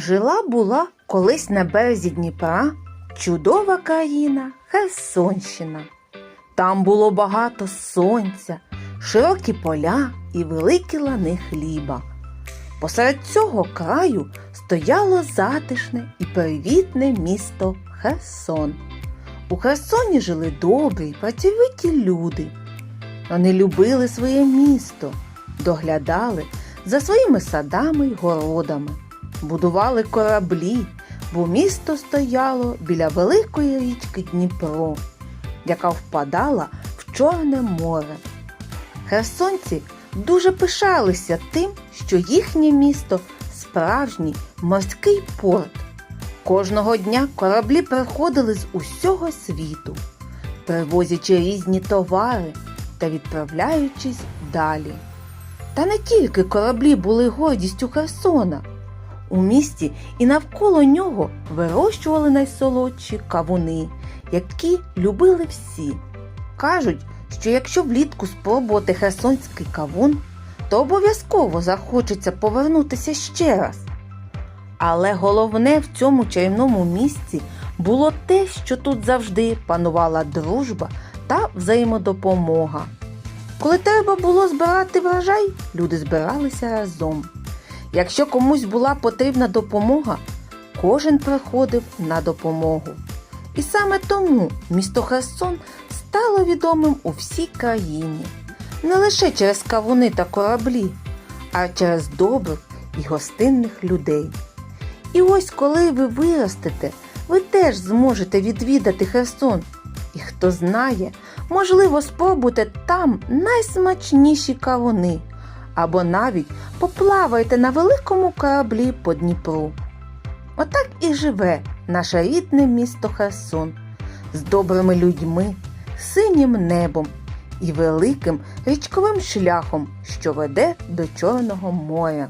Жила була колись на березі Дніпра чудова країна Херсонщина. Там було багато сонця, широкі поля і великі лани хліба. Посеред цього краю стояло затишне і привітне місто Херсон. У Херсоні жили добрі й працьовиті люди. Вони любили своє місто, доглядали за своїми садами й городами, будували кораблі, бо місто стояло біля великої річки Дніпро, яка впадала в Чорне море. Херсонці дуже пишалися тим, що їхнє місто справжній морський порт. Кожного дня кораблі приходили з усього світу, привозячи різні товари та відправляючись далі. Та не тільки кораблі були гордістю Херсона. У місті і навколо нього вирощували найсолодші кавуни, які любили всі. Кажуть, що якщо влітку спробувати херсонський кавун, то обов'язково захочеться повернутися ще раз. Але головне в цьому чарівному місці було те, що тут завжди панувала дружба та взаємодопомога. Коли треба було збирати врожай, люди збиралися разом. Якщо комусь була потрібна допомога, кожен приходив на допомогу. І саме тому місто Херсон стало відомим у всій країні. Не лише через кавуни та кораблі, а через добрих і гостинних людей. І ось коли ви виростете, ви теж зможете відвідати Херсон. І хто знає, можливо, спробуйте там найсмачніші кавуни, або навіть поплавайте на великому кораблі по Дніпру. Отак і живе наше рідне місто Херсон з добрими людьми, синім небом і великим річковим шляхом, що веде до Чорного моря.